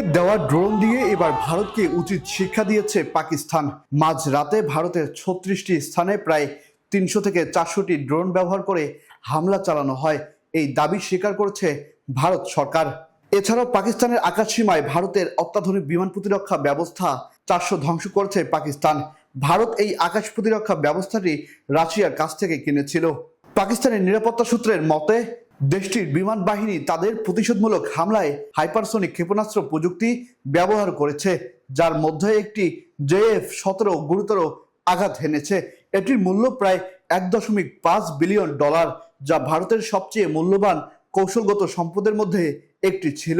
তুরস্কের দেওয়া ড্রোন দিয়ে এবার ভারতকে উচিত শিক্ষা দিয়েছে পাকিস্তান। মাঝ রাতে ভারতের ছত্রিশটি স্থানে প্রায় তিনশো থেকে চারশোটি ড্রোন ব্যবহার করে হামলা চালানো হয়। এই দাবি স্বীকার করেছে ভারত সরকার। এছাড়াও পাকিস্তানের আকাশসীমায় ভারতের অত্যাধুনিক বিমান প্রতিরক্ষা ব্যবস্থা চারশো ধ্বংস করেছে পাকিস্তান। ভারত এই আকাশ প্রতিরক্ষা ব্যবস্থাটি রাশিয়ার কাছ থেকে কিনেছিল। পাকিস্তানের নিরাপত্তা সূত্রের মতে দেশটির বিমান বাহিনী তাদের প্রতিশোধমূলক হামলায় হাইপারসোনিক ক্ষেপণাস্ত্র প্রযুক্তি ব্যবহার করেছে, যার মধ্যে একটি জেএফ সতেরো গুরুতর আঘাত হেনেছে। এটির মূল্য প্রায় এক দশমিক পাঁচ বিলিয়ন ডলার, যা ভারতের সবচেয়ে মূল্যবান কৌশলগত সম্পদের মধ্যে একটি ছিল।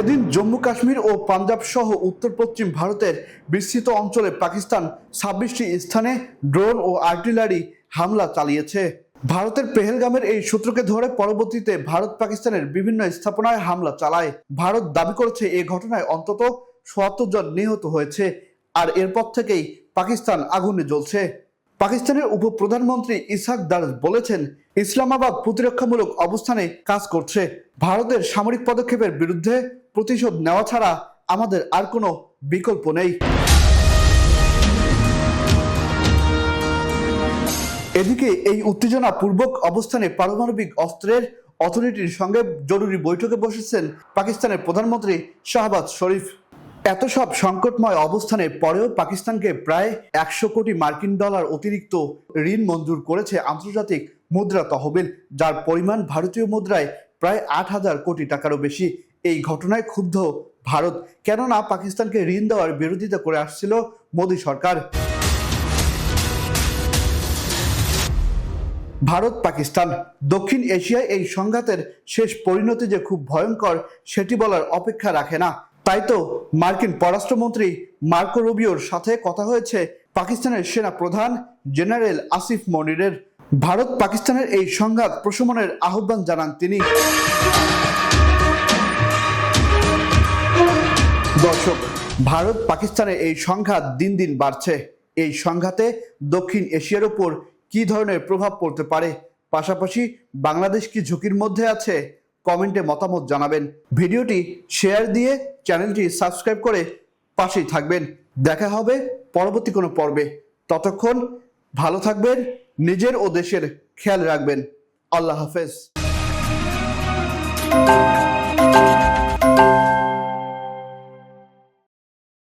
এদিন জম্মু কাশ্মীর ও পাঞ্জাব সহ উত্তর পশ্চিম ভারতের বিস্তৃত অঞ্চলে পাকিস্তান ছাব্বিশটি স্থানে ড্রোন ও আর্টিলারি হামলা চালিয়েছে। ভারতের পেহেলগামের এই সূত্রকে ধরে পরবর্তীতে ভারত পাকিস্তানের বিভিন্ন স্থাপনায় হামলা চালায়। ভারত দাবি করেছে এই ঘটনায় অন্তত সোয়াত্তর জন নিহত হয়েছে, আর এরপর থেকেই পাকিস্তান আগুনে জ্বলছে। পাকিস্তানের উপপ্রধানমন্ত্রী ইসাক দার বলেছেন, ইসলামাবাদ প্রতিরক্ষামূলক অবস্থানে কাজ করছে। ভারতের সামরিক পদক্ষেপের বিরুদ্ধে প্রতিশোধ নেওয়া ছাড়া আমাদের আর কোনো বিকল্প নেই। এদিকে এই উত্তেজনা পূর্বক অবস্থানে পারমাণবিক অস্ত্রের অথরিটির সঙ্গে জরুরি বৈঠকে বসেছেন পাকিস্তানের প্রধানমন্ত্রী শাহবাজ শরীফ। এত সব সংকটময় অবস্থানে পরেও পাকিস্তানকে প্রায় একশো কোটি মার্কিন ডলার অতিরিক্ত ঋণ মঞ্জুর করেছে আন্তর্জাতিক মুদ্রা তহবিল, যার পরিমাণ ভারতীয় মুদ্রায় প্রায় আট হাজার কোটি টাকারও বেশি। এই ঘটনায় ক্ষুব্ধ ভারত। কেননা পাকিস্তানকে ঋণ দেওয়ার বিরোধিতা করে আসছিল মোদী সরকার। ভারত, পাকিস্তান, দক্ষিণ এশিয়ায় এই সংঘাতের শেষ পরিণতি যে খুব ভয়ঙ্কর, সেটি বলার অপেক্ষা রাখে না। তাই তো মার্কিন পররাষ্ট্রমন্ত্রী মার্কো রুবিওর সাথে কথা হয়েছে পাকিস্তানের সেনা প্রধান জেনারেল আসিফ মনিরের। ভারত, পাকিস্তানের এই সংঘাত প্রশমনের আহ্বান জানান তিনি। দর্শক, ভারত, পাকিস্তানের এই সংঘাত দিন দিন বাড়ছে। এই সংঘাতে দক্ষিণ এশিয়ার উপর কি ধরনের প্রভাব পড়তে পারে? পাশাপাশি বাংলাদেশ কি ঝুঁকির মধ্যে আছে? কমেন্টে মতামত জানাবেন। ভিডিওটি শেয়ার দিয়ে চ্যানেলটি সাবস্ক্রাইব করে পাশেই থাকবেন। দেখা হবে পরবর্তী কোনো পর্বে। ততক্ষণ ভালো থাকবেন, নিজের ও দেশের খেয়াল রাখবেন। আল্লাহ হাফেজ।